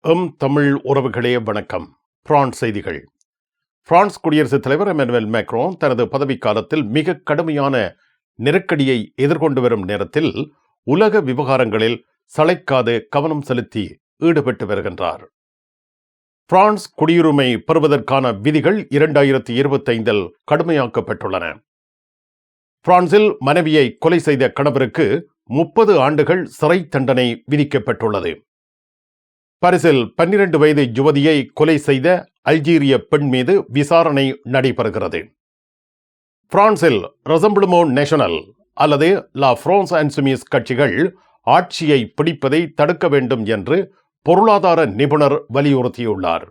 M Tamil உறவுகளே வணக்கம். France செய்திகள். பிரான்ஸ் குடியரசுத் தலைவர் எமனுவல் மேக்ரோன் தனது பதவிக்காலத்தில் மிக கடுமையான நெருக்கடியை எதிர்கொண்டு வரும் நேரத்தில் உலக விவகாரங்களில் சளைக்காது கவனம் செலுத்தி ஈடுபட்டு வருகின்றார். பிரான்ஸ் குடியுரிமை பெறுவதற்கான விதிகள் இரண்டாயிரத்தி இருபத்தைந்தில் கடுமையாக்கப்பட்டுள்ளன. பிரான்சில் மனைவியை கொலை செய்த கணவருக்கு முப்பது ஆண்டுகள் சிறை தண்டனை விதிக்கப்பட்டுள்ளது. பரிசில் பன்னிரண்டு வயது யுவதியை கொலை செய்த அல்ஜீரிய பெண் மீது விசாரணை நடைபெறுகிறது. பிரான்சில் ரசம்பிளுமோ நேஷனல் அல்லது லா பிரான்ஸ் அன்சுமிஸ் கட்சிகள் ஆட்சியை பிடிப்பதை தடுக்க வேண்டும் என்று பொருளாதார நிபுணர் வலியுறுத்தியுள்ளார்.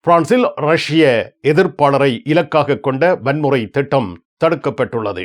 பிரான்சில் ரஷ்ய எதிர்ப்பாளரை இலக்காக கொண்ட வன்முறை திட்டம் தடுக்கப்பட்டுள்ளது.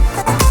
Bye.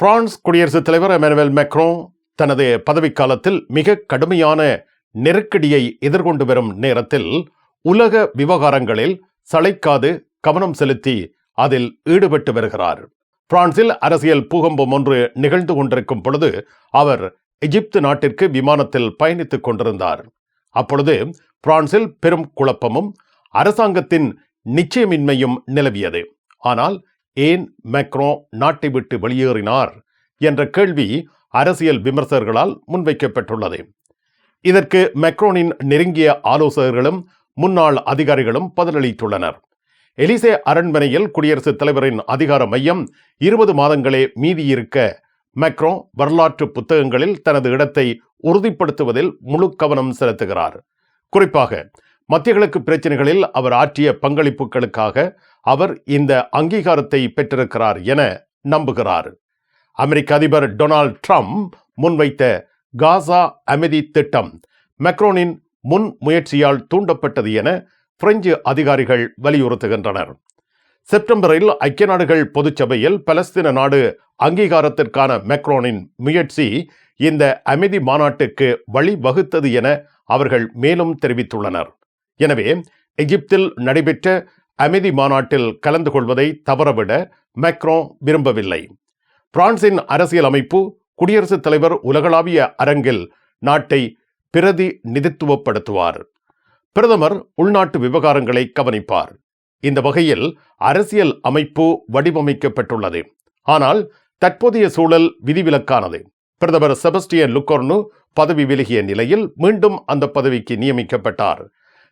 பிரான்ஸ் குடியரசுத் தலைவர் எமனுவேல் மெக்ரோ தனது பதவிக்காலத்தில் மிக கடுமையான நெருக்கடியை எதிர்கொண்டு வரும் நேரத்தில் உலக விவகாரங்களில் சளைக்காது கவனம் செலுத்தி அதில் ஈடுபட்டு வருகிறார். பிரான்சில் அரசியல் பூகம்பம் ஒன்று நிகழ்ந்து கொண்டிருக்கும் பொழுது அவர் எகிப்து நாட்டிற்கு விமானத்தில் பயணித்துக் கொண்டிருந்தார். அப்பொழுது பிரான்சில் பெரும் குழப்பமும் அரசாங்கத்தின் நிச்சயமின்மையும் நிலவியது. ஆனால் ஏன் மெக்ரோ நாட்டை விட்டு வெளியேறினார் என்ற கேள்வி அரசியல் விமர்சகர்களால் முன்வைக்கப்பட்டுள்ளது. இதற்கு மெக்ரோனின் நெருங்கிய ஆலோசகர்களும் முன்னாள் அதிகாரிகளும் பதிலளித்துள்ளனர். எலிசே அரண்மனையில் குடியரசுத் தலைவரின் அதிகார மையம் இருபது மாதங்களே மீதியிருக்க மெக்ரோ வரலாற்று புத்தகங்களில் தனது இடத்தை உறுதிப்படுத்துவதில் முழு கவனம் செலுத்துகிறார். குறிப்பாக மத்திய கிழக்கு பிரச்சனைகளில் அவர் ஆற்றிய பங்களிப்புகளுக்காக அவர் இந்த அங்கீகாரத்தை பெற்றிருக்கிறார் என நம்புகிறார். அமெரிக்க அதிபர் டொனால்ட் ட்ரம்ப் முன்வைத்த காசா அமைதி திட்டம் மெக்ரோனின் முன் முயற்சியால் தூண்டப்பட்டது என பிரெஞ்சு அதிகாரிகள் வலியுறுத்துகின்றனர். செப்டம்பரில் ஐக்கிய நாடுகள் பொதுச்சபையில் பலஸ்தீன நாடு அங்கீகாரத்திற்கான மெக்ரோனின் முயற்சி இந்த அமைதி மாநாட்டுக்கு வழிவகுத்தது என அவர்கள் மேலும் தெரிவித்துள்ளனர். எனவே எகிப்தில் நடைபெற்ற அமைதி மாநாட்டில் கலந்து கொள்வதை தவறவிட மேக்ரோ விரும்பவில்லை. பிரான்சின் அரசியல் அமைப்பு குடியரசுத் தலைவர் உலகளாவிய அரங்கில் நாட்டை பிரதிநிதித்துவப்படுத்துவார். பிரதமர் உள்நாட்டு விவகாரங்களை கவனிப்பார். இந்த வகையில் அரசியல் அமைப்பு வடிவமைக்கப்பட்டுள்ளது. ஆனால் தற்போதைய சூழல் விதிவிலக்கானது. பிரதமர் செபஸ்டியன் லுக்கோர்னு பதவி விலகிய நிலையில் மீண்டும் அந்த பதவிக்கு நியமிக்கப்பட்டார்.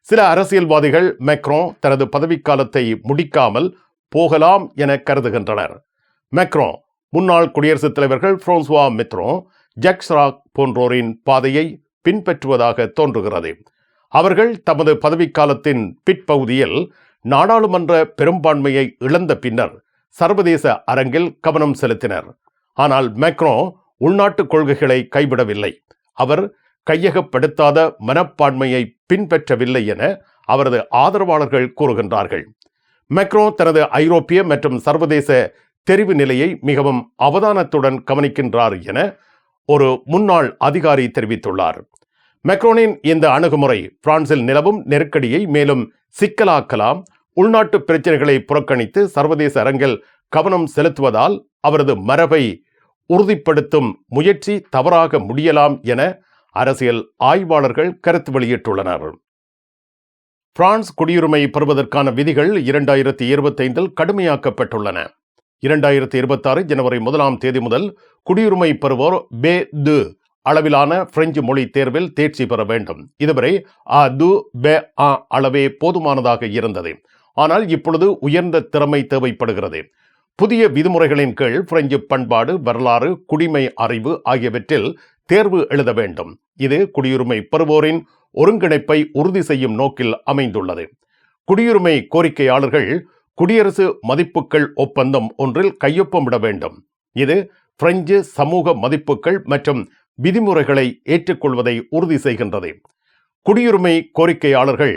சில அரசியல்வாதிகள் மெக்ரோ தனது பதவிக்காலத்தை முடிக்காமல் போகலாம் என கருதுகின்றனர். மெக்ரோ முன்னாள் குடியரசுத் தலைவர்கள் பிரான்சுவா மித்ரோ ஜக் ஷிராக் போன்றோரின் பாதையை பின்பற்றுவதாக தோன்றுகிறது. அவர்கள் தமது பதவிக்காலத்தின் பிற்பகுதியில் நாடாளுமன்ற பெரும்பான்மையை இழந்த பின்னர் சர்வதேச அரங்கில் கவனம் செலுத்தினர். ஆனால் மேக்ரோ உள்நாட்டு கொள்கைகளை கைவிடவில்லை. அவர் கையகப்படுத்தாத மனப்பான்மையை பின்பற்றவில்லை என அவரது ஆதரவாளர்கள் கூறுகின்றார்கள். மெக்ரோ தனது ஐரோப்பிய மற்றும் சர்வதேச தெரிவு நிலையை மிகவும் அவதானத்துடன் கவனிக்கின்றார் என ஒரு முன்னாள் அதிகாரி தெரிவித்துள்ளார். மெக்ரோனின் இந்த அணுகுமுறை பிரான்சில் நிலவும் நெருக்கடியை மேலும் சிக்கலாக்கலாம் உள்நாட்டு பிரச்சனைகளை புறக்கணித்து சர்வதேச அரங்கில் கவனம் செலுத்துவதால் அவரது மரபை உறுதிப்படுத்தும் முயற்சி தவறாக முடியலாம் என அரசியல் ஆய்வாளர்கள் கருத்து வெளியிட்டுள்ளனர். பிரான்ஸ் குடியுரிமை பெறுவதற்கான விதிகள் இரண்டாயிரத்தி இருபத்தைந்தில் கடுமையாக்கப்பட்டுள்ளன. இரண்டாயிரத்தி இருபத்தாறு ஜனவரி முதலாம் தேதி முதல் குடியுரிமை பெறுவோர் பே து அளவிலான பிரெஞ்சு மொழி தேர்வில் தேர்ச்சி பெற வேண்டும். இதுவரை அ து பே ஆ அளவே போதுமானதாக இருந்தது. ஆனால் இப்பொழுது உயர்ந்த திறமை தேவைப்படுகிறது. புதிய விதிமுறைகளின் கீழ் பிரெஞ்சு பண்பாடு வரலாறு குடிமை அறிவு ஆகியவற்றில் தேர்வு எழுத வேண்டும். இது குடியுரிமை பெறுவோரின் ஒருங்கிணைப்பை உறுதி செய்யும் நோக்கில் அமைந்துள்ளது. குடியுரிமை கோரிக்கையாளர்கள் குடியரசு மதிப்புகள் ஒப்பந்தம் ஒன்றில் கையொப்பமிட வேண்டும். இது பிரெஞ்சு சமூக மதிப்புகள் மற்றும் விதிமுறைகளை ஏற்றுக்கொள்வதை உறுதி செய்கின்றது. குடியுரிமை கோரிக்கையாளர்கள்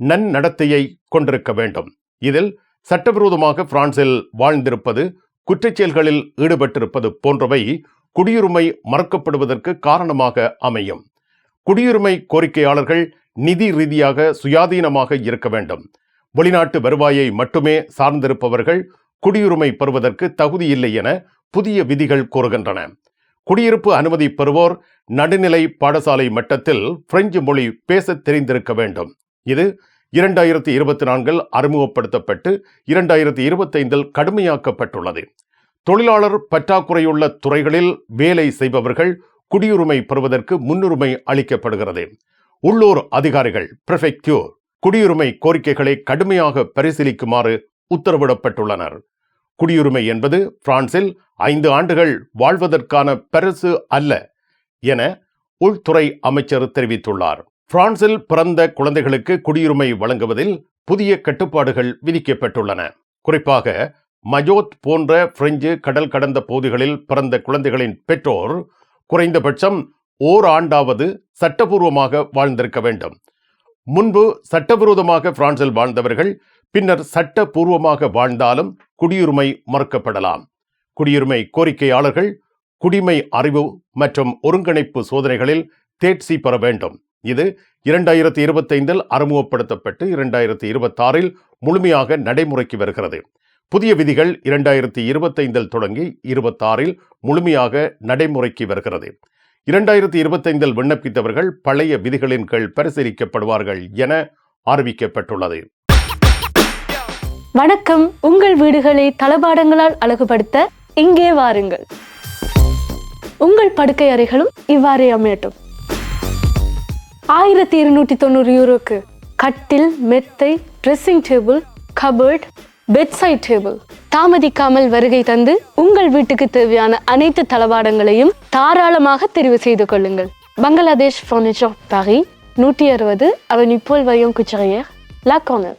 நன்னடத்தையை கொண்டிருக்க வேண்டும். இதில் சட்டவிரோதமாக பிரான்சில் வாழ்ந்திருப்பது குற்றச்செயல்களில் ஈடுபட்டிருப்பது போன்றவை குடியுரிமை மறுக்கப்படுவதற்கு காரணமாக அமையும். குடியுரிமை கோரிக்கையாளர்கள் நிதி ரீதியாக சுயாதீனமாக இருக்க வேண்டும். வெளிநாட்டு வருவாயை மட்டுமே சார்ந்திருப்பவர்கள் குடியுரிமை பெறுவதற்கு தகுதியில்லை என புதிய விதிகள் கூறுகின்றன. குடியிருப்பு அனுமதி பெறுவோர் நடுநிலை பாடசாலை மட்டத்தில் பிரெஞ்சு மொழி பேச தெரிந்திருக்க வேண்டும். இது இரண்டாயிரத்தி இருபத்தி நான்கில் அறிமுகப்படுத்தப்பட்டு இரண்டாயிரத்தி இருபத்தைந்தில் கடுமையாக்கப்பட்டுள்ளது. தொழிலாளர் பற்றாக்குறையுள்ள துறைகளில் வேலை செய்பவர்கள் குடியுரிமை பெறுவதற்கு முன்னுரிமை அளிக்கப்படுகிறது. உள்ளூர் அதிகாரிகள் பிரிஃபெக்டியூர் குடியுரிமை கோரிக்கைகளை கடுமையாக பரிசீலிக்குமாறு உத்தரவிடப்பட்டுள்ளனர். குடியுரிமை என்பது பிரான்சில் ஐந்து ஆண்டுகள் வாழ்வதற்கான பரிசு அல்ல என உள்துறை அமைச்சர் தெரிவித்துள்ளார். பிரான்சில் பிறந்த குழந்தைகளுக்கு குடியுரிமை வழங்குவதில் புதிய கட்டுப்பாடுகள் விதிக்கப்பட்டுள்ளன. குறிப்பாக மஜோத் போன்ற பிரெஞ்சு கடல் கடந்த பகுதிகளில் பிறந்த குழந்தைகளின் பெற்றோர் குறைந்தபட்சம் ஓர் ஆண்டாவது சட்டபூர்வமாக வாழ்ந்திருக்க வேண்டும். முன்பு சட்டவிரோதமாக பிரான்சில் வாழ்ந்தவர்கள் பின்னர் சட்டபூர்வமாக வாழ்ந்தாலும் குடியுரிமை மறுக்கப்படலாம். குடியுரிமை கோரிக்கையாளர்கள் குடிமை அறிவு மற்றும் ஒருங்கிணைப்பு சோதனைகளில் தேர்ச்சி பெற வேண்டும். இது இரண்டாயிரத்தி இருபத்தைந்தில் அறிமுகப்படுத்தப்பட்டு இரண்டாயிரத்தி இருபத்தாறில் முழுமையாக நடைமுறைக்கு வருகிறது. புதிய விதிகள் இரண்டாயிரத்தி இருபத்தைந்தில் தொடங்கி இருபத்தாறில் முழுமையாக நடைமுறைக்கு வருகிறது. இரண்டாயிரத்தி இருபத்தைந்தில் விண்ணப்பித்தவர்கள் பழைய விதிகளின் கீழ் பரிசீலிக்கப்படுவார்கள் என அறிவிக்கப்பட்டுள்ளது. வணக்கம். உங்கள் வீடுகளை தளபாடங்களால் அழகுபடுத்த இங்கே வாருங்கள். உங்கள் படுக்கை அறைகளும் இவ்வாறே அமையட்டும். ஆயிரத்தி இருநூற்றி தொண்ணூறு யூரோக்கு கட்டில் மெத்தை dressing table cupboard bedside table தாமதிக்காமல் வருகை தந்து உங்கள் வீட்டுக்கு தேவையான அனைத்து தளபாடங்களையும் தாராளமாக தெரிவு செய்து கொள்ளுங்கள். பங்களாதேஷ் ஃபர்னிச்சர் பாரி நூற்றி அறுபது அவன் இப்போல் வயோங் குச்சரையர் லா கார்னர்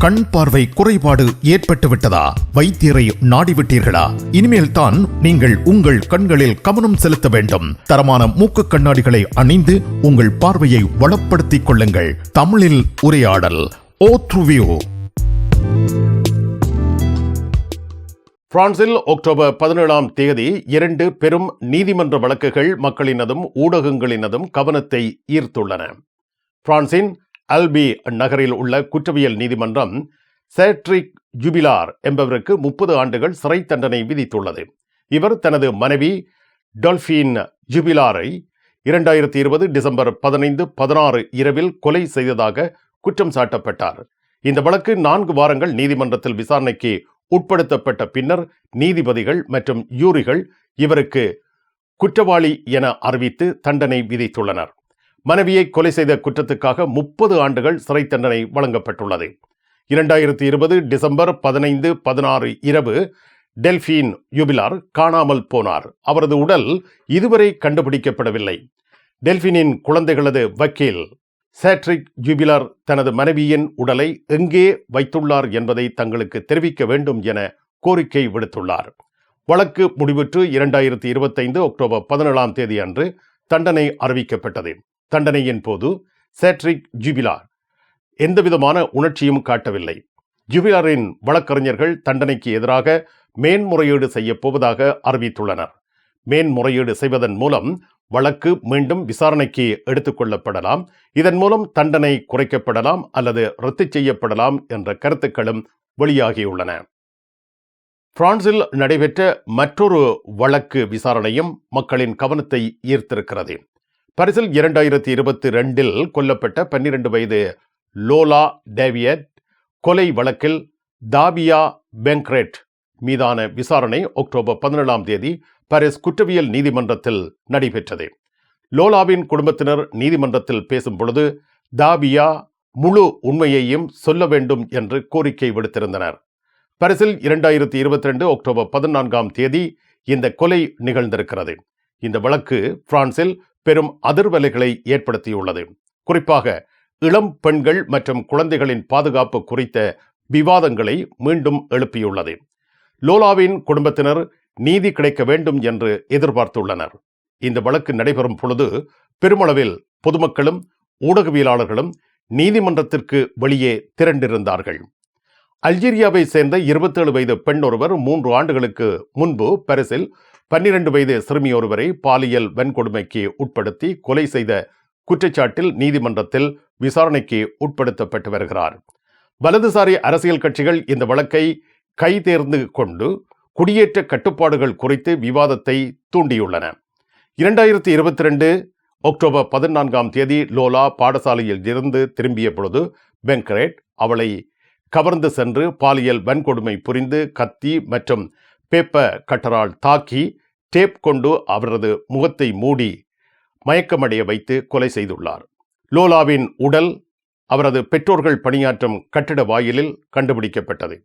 கண் பார்வை குறைபாடு ஏற்பட்டுவிட்டதா? வைத்தியரை நாடிவிட்டீர்களா? இனிமேல் தான் நீங்கள் உங்கள் கண்களில் கவனம் செலுத்த வேண்டும். தரமான மூக்கு கண்ணாடிகளை அணிந்து உங்கள் பார்வையை வளப்படுத்திக் கொள்ளுங்கள். தமிழில் உரையாடல் ஓ பிரான்சில் அக்டோபர் பதினேழாம் தேதி இரண்டு பெரும் நீதிமன்ற வழக்குகள் மக்களினதும் ஊடகங்களினதும் கவனத்தை ஈர்த்துள்ளன. பிரான்சின் அல்பி நகரில் உள்ள குற்றவியல் நீதிமன்றம் சேட்ரிக் ஜுபிலார் என்பவருக்கு முப்பது ஆண்டுகள் சிறை தண்டனை விதித்துள்ளது. இவர் தனது மனைவி டொல்ஃபின் ஜுபிலாரை இரண்டாயிரத்தி இருபது டிசம்பர் பதினைந்து பதினாறு இரவில் கொலை செய்ததாக குற்றம் சாட்டப்பட்டார். இந்த வழக்கு நான்கு வாரங்கள் நீதிமன்றத்தில் விசாரணைக்கு உட்படுத்தப்பட்ட பின்னர் நீதிபதிகள் மற்றும் யூரிகள் இவருக்கு குற்றவாளி என அறிவித்து தண்டனை விதித்துள்ளனர். மனைவியை கொலை செய்த குற்றத்துக்காக முப்பது ஆண்டுகள் சிறை தண்டனை வழங்கப்பட்டுள்ளது. இரண்டாயிரத்தி இருபது டிசம்பர் பதினைந்து பதினாறு இரவு டெல்பின் யுபிலார் காணாமல் போனார். அவரது உடல் இதுவரை கண்டுபிடிக்கப்படவில்லை. டெல்பினின் குழந்தைகளது வக்கீல் சேட்ரிக் ஜூபிலர் தனது மனைவியின் உடலை எங்கே வைத்துள்ளார் என்பதை தங்களுக்கு தெரிவிக்க வேண்டும் என கோரிக்கை விடுத்துள்ளார். வழக்கு முடிவுற்று இரண்டாயிரத்தி இருபத்தைந்து அக்டோபர் பதினேழாம் தேதி அன்று தண்டனை அறிவிக்கப்பட்டது. தண்டனையின் போது சேட்ரிக் ஜூபிலார் எந்தவிதமான உணர்ச்சியும் காட்டவில்லை. ஜூபிலாரின் வழக்கறிஞர்கள் தண்டனைக்கு எதிராக மேன்முறையீடு செய்யப் போவதாக அறிவித்துள்ளனர். மேன்முறையீடு செய்வதன் மூலம் வழக்கு மீண்டும் விசாரணைக்கு எடுத்துக்கொள்ளப்படலாம் இதன் மூலம் தண்டனை குறைக்கப்படலாம் அல்லது ரத்து செய்யப்படலாம் என்ற கருத்துக்களும் வெளியாகியுள்ளன. பிரான்சில் நடைபெற்ற மற்றொரு வழக்கு விசாரணையும் மக்களின் கவனத்தை ஈர்த்திருக்கிறது. பரிசில் இரண்டாயிரத்தி இருபத்தி ரெண்டில் கொல்லப்பட்ட பன்னிரண்டு வயது லோலா டேவியட் கொலை வழக்கில் தாபியா பெங்க்ரேட் மீதான விசாரணை அக்டோபர் பதினேழாம் தேதி பாரிஸ் குற்றவியல் நீதிமன்றத்தில் நடைபெற்றது. லோலாவின் குடும்பத்தினர் நீதிமன்றத்தில் பேசும் பொழுது தாபியா முழு உண்மையையும் சொல்ல வேண்டும் என்று கோரிக்கை விடுத்திருந்தனர். பரிசில் இரண்டாயிரத்தி இருபத்தி ரெண்டு அக்டோபர் பதினான்காம் தேதி இந்த கொலை நிகழ்ந்திருக்கிறது. இந்த வழக்கு பிரான்சில் பெரும் அதிர்வலைகளை ஏற்படுத்தியுள்ளது. குறிப்பாக இளம் பெண்கள் மற்றும் குழந்தைகளின் பாதுகாப்பு குறித்த விவாதங்களை மீண்டும் எழுப்பியுள்ளது. லோலாவின் குடும்பத்தினர் நீதி கிடைக்க வேண்டும் என்று எதிர்பார்த்துள்ளனர். இந்த வழக்கு நடைபெறும் பொழுது பெருமளவில் பொதுமக்களும் ஊடகவியலாளர்களும் நீதிமன்றத்திற்கு வெளியே திரண்டிருந்தார்கள். அல்ஜீரியாவை சேர்ந்த இருபத்தேழு வயது பெண் ஒருவர் மூன்று ஆண்டுகளுக்கு முன்பு பரிசில் பன்னிரண்டு வயது சிறுமி ஒருவரை பாலியல் வன்கொடுமைக்கு உட்படுத்தி கொலை செய்த குற்றச்சாட்டில் நீதிமன்றத்தில் விசாரணைக்கு உட்படுத்தப்பட்டு வருகிறார். வலதுசாரி அரசியல் கட்சிகள் இந்த வழக்கை கைதேர்ந்து கொண்டு குடியேற்ற கட்டுப்பாடுகள் குறித்து விவாதத்தை தூண்டியுள்ளன. இரண்டாயிரத்தி இருபத்தி ரெண்டு அக்டோபர் பதினான்காம் தேதி லோலா பாடசாலையில் இருந்து திரும்பிய பொழுது பெங்கரேட் அவளை கவர்ந்து சென்று பாலியல் வன்கொடுமை புரிந்து கத்தி மற்றும் பேப்பர் கட்டரால் தாக்கி டேப் கொண்டு அவரது முகத்தை மூடி மயக்கமடைய வைத்து கொலை செய்துள்ளார். லோலாவின் உடல் அவரது பெற்றோர்கள் பணியாற்றும் கட்டிட வாயிலில் கண்டுபிடிக்கப்பட்டது.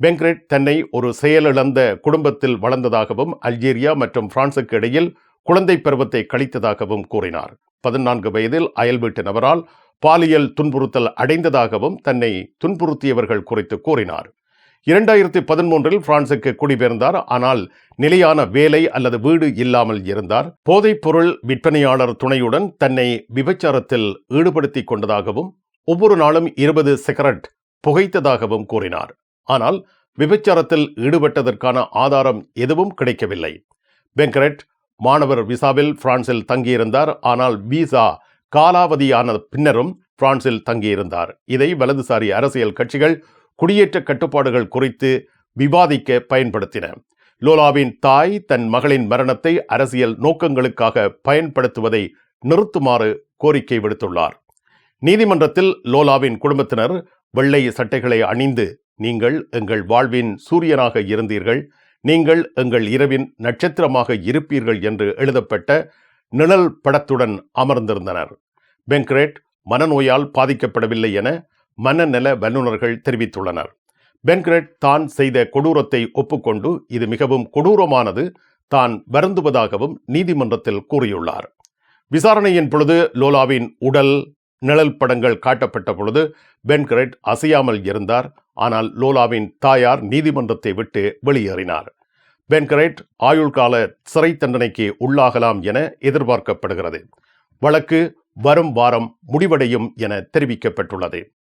பெங்க்ரெட் தன்னை ஒரு செயலிழந்த குடும்பத்தில் வளர்ந்ததாகவும் அல்ஜீரியா மற்றும் பிரான்சுக்கு இடையில் குழந்தை பருவத்தை கழித்ததாகவும் கூறினார். பதினான்கு வயதில் அயல் வீட்டு நபரால் பாலியல் துன்புறுத்தல் அடைந்ததாகவும் தன்னை துன்புறுத்தியவர்கள் குறித்து கூறினார். இரண்டாயிரத்தி பதிமூன்றில் பிரான்சுக்கு குடிபெயர்ந்தார். ஆனால் நிலையான வேலை அல்லது வீடு இல்லாமல் இருந்தார். போதைப் பொருள் விற்பனையாளர் துணையுடன் தன்னை விபச்சாரத்தில் ஈடுபடுத்திக் கொண்டதாகவும் ஒவ்வொரு நாளும் இருபது சிகரெட் புகைத்ததாகவும் கூறினார். ஆனால் விபச்சாரத்தில் ஈடுபட்டதற்கான ஆதாரம் எதுவும் கிடைக்கவில்லை. பெங்கரெட் மாணவர் விசாவில் பிரான்சில் தங்கியிருந்தார். ஆனால் விசா காலாவதியான பின்னரும் பிரான்சில் தங்கியிருந்தார். இதை வலதுசாரி அரசியல் கட்சிகள் குடியேற்ற கட்டுப்பாடுகள் குறித்து விவாதிக்க பயன்படுத்தின. லோலாவின் தாய் தன் மகளின் மரணத்தை அரசியல் நோக்கங்களுக்காக பயன்படுத்துவதை நிறுத்துமாறு கோரிக்கை விடுத்துள்ளார். நீதிமன்றத்தில் லோலாவின் குடும்பத்தினர் வெள்ளை சட்டைகளை அணிந்து நீங்கள் எங்கள் வாழ்வின் சூரியனாக இருந்தீர்கள் நீங்கள் எங்கள் இரவின் நட்சத்திரமாக இருப்பீர்கள் என்று எழுதப்பட்ட நிழல் படத்துடன் அமர்ந்திருந்தனர். பெங்க்ரேட் மனநோயால் பாதிக்கப்படவில்லை என மனநல வல்லுநர்கள் தெரிவித்துள்ளனர். பென்கிரெட் தான் செய்த கொடூரத்தை ஒப்புக்கொண்டு இது மிகவும் கொடூரமானது தான் வருந்துவதாகவும் நீதிமன்றத்தில் கூறியுள்ளார். விசாரணையின் பொழுது லோலாவின் உடல் நிழல் படங்கள் காட்டப்பட்ட பொழுது பென்கிரெட் அசையாமல் இருந்தார். ஆனால் லோலாவின் தாயார் நீதிமன்றத்தை விட்டு வெளியேறினார். பென்கிரெட் ஆயுள் கால சிறை தண்டனைக்கு உள்ளாகலாம் என எதிர்பார்க்கப்படுகிறது. வழக்கு வரும் வாரம் முடிவடையும் என தெரிவிக்கப்பட்டுள்ளது.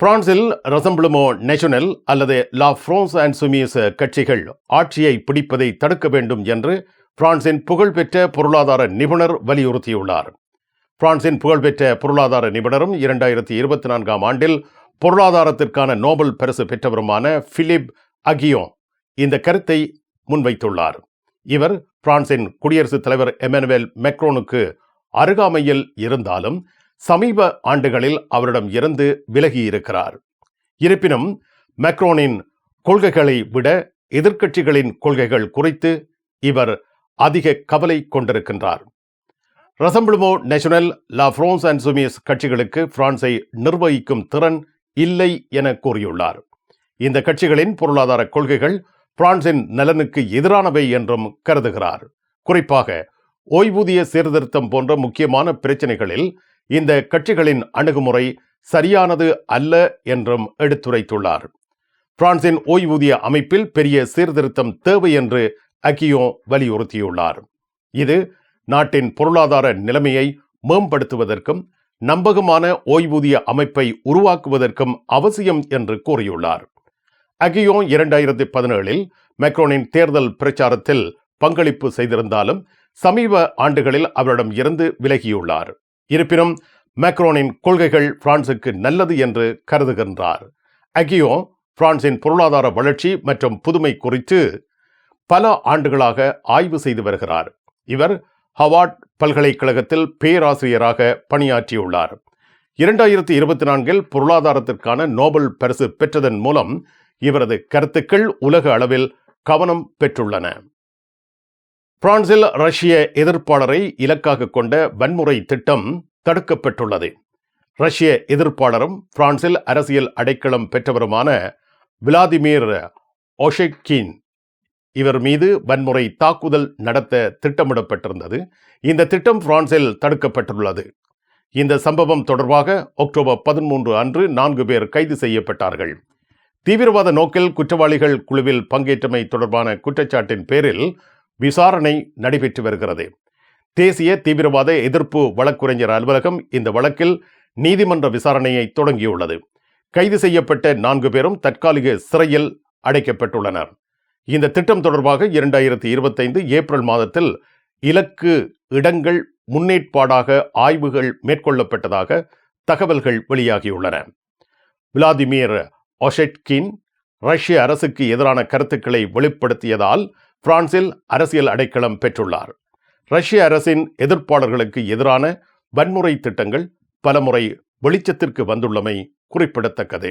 பிரான்சில் ரசம்பிளுமோ நேஷனல் அல்லது லா ஃப்ரான்ஸ் அண்ட் சுமியஸ் கட்சிகள் ஆட்சியை பிடிப்பதை தடுக்க வேண்டும் என்று பிரான்சின் புகழ்பெற்ற பொருளாதார நிபுணர் வலியுறுத்தியுள்ளார். பிரான்சின் புகழ்பெற்ற பொருளாதார நிபுணரும் இரண்டாயிரத்தி இருபத்தி நான்காம் ஆண்டில் பொருளாதாரத்திற்கான நோபல் பரிசு பெற்றவருமான பிலிப் அகியோ இந்த கருத்தை முன்வைத்துள்ளார். இவர் பிரான்சின் குடியரசுத் தலைவர் எமனுவேல் மெக்ரோனுக்கு அருகாமையில் இருந்தாலும் சமீப ஆண்டுகளில் அவரிடம் இருந்து விலகி இருக்கிறார் இருப்பினும் மெக்ரோனின் கொள்கைகளை விட எதிர்க்கட்சிகளின் கொள்கைகள் குறித்து இவர் அதிக கவலை கொண்டிருக்கின்றார். Rassemblement National La France and சுமீஸ் கட்சிகளுக்கு பிரான்ஸை நிர்வகிக்கும் திறன் இல்லை என கூறியுள்ளார். இந்த கட்சிகளின் பொருளாதார கொள்கைகள் பிரான்சின் நலனுக்கு எதிரானவை என்றும் கருதுகிறார். குறிப்பாக ஓய்வூதிய சீர்திருத்தம் போன்ற முக்கியமான பிரச்சனைகளில் இந்த கட்சிகளின் அணுகுமுறை சரியானது அல்ல என்றும் எடுத்துரைத்துள்ளார். பிரான்சின் ஓய்வூதிய அமைப்பில் பெரிய சீர்திருத்தம் தேவை என்று அகியோ வலியுறுத்தியுள்ளார். இது நாட்டின் பொருளாதார நிலைமையை மேம்படுத்துவதற்கும் நம்பகமான ஓய்வூதிய அமைப்பை உருவாக்குவதற்கும் அவசியம் என்று கூறியுள்ளார். அகியோ இரண்டாயிரத்தி பதினேழில் மெக்ரோனின் தேர்தல் பிரச்சாரத்தில் பங்களிப்பு செய்திருந்தாலும் சமீப ஆண்டுகளில் அவரிடம் இருந்து விலகியுள்ளார். இருப்பினும் மேக்ரோனின் கொள்கைகள் பிரான்சுக்கு நல்லது என்று கருதுகின்றார். அகியோ பிரான்சின் பொருளாதார வளர்ச்சி மற்றும் புதுமை குறித்து பல ஆண்டுகளாக ஆய்வு செய்து வருகிறார். இவர் ஹவார்ட் பல்கலைக்கழகத்தில் பேராசிரியராக பணியாற்றியுள்ளார். இரண்டாயிரத்தி இருபத்தி நான்கில் பொருளாதாரத்திற்கான நோபல் பரிசு பெற்றதன் மூலம் இவரது கருத்துக்கள் உலக அளவில் கவனம் பெற்றுள்ளன. பிரான்சில் ரஷ்ய எதிர்ப்பாளரை இலக்காக கொண்ட வன்முறை திட்டம் தடுக்கப்பட்டுள்ளது. ரஷ்ய எதிர்ப்பாளரும் பிரான்சில் அரசியல் அடைக்கலம் பெற்றவருமான விளாதிமிர் ஒஷெக்கின் இவர் மீது வன்முறை தாக்குதல் நடத்த திட்டமிடப்பட்டிருந்தது. இந்த திட்டம் பிரான்சில் தடுக்கப்பட்டுள்ளது. இந்த சம்பவம் தொடர்பாக அக்டோபர் பதிமூன்று அன்று நான்கு பேர் கைது செய்யப்பட்டார்கள். தீவிரவாத நோக்கில் குற்றவாளிகள் குழுவில் பங்கேற்றமை தொடர்பான குற்றச்சாட்டின் பேரில் விசாரணை நடைபெற்று வருகிறது. தேசிய தீவிரவாத எதிர்ப்பு வழக்குரைஞர் அலுவலகம் இந்த வழக்கில் நீதிமன்ற விசாரணையை தொடங்கியுள்ளது. கைது செய்யப்பட்ட நான்கு பேரும் தற்காலிக சிறையில் அடைக்கப்பட்டுள்ளனர். இந்த திட்டம் தொடர்பாக இரண்டாயிரத்தி இருபத்தைந்து ஏப்ரல் மாதத்தில் இலக்கு இடங்கள் முன்னேற்பாடாக ஆய்வுகள் மேற்கொள்ளப்பட்டதாக தகவல்கள் வெளியாகியுள்ளன. விளாதிமிர் ஒஷெட்கின் ரஷ்ய அரசுக்கு எதிரான கருத்துக்களை வெளிப்படுத்தியதால் பிரான்சில் அரசியல் அடைக்கலம் பெற்றுள்ளார். ரஷ்ய அரசின் எதிர்ப்பாளர்களுக்கு எதிரான வன்முறை திட்டங்கள் பலமுறை வெளிச்சத்திற்கு வந்துள்ளமை குறிப்பிடத்தக்கது.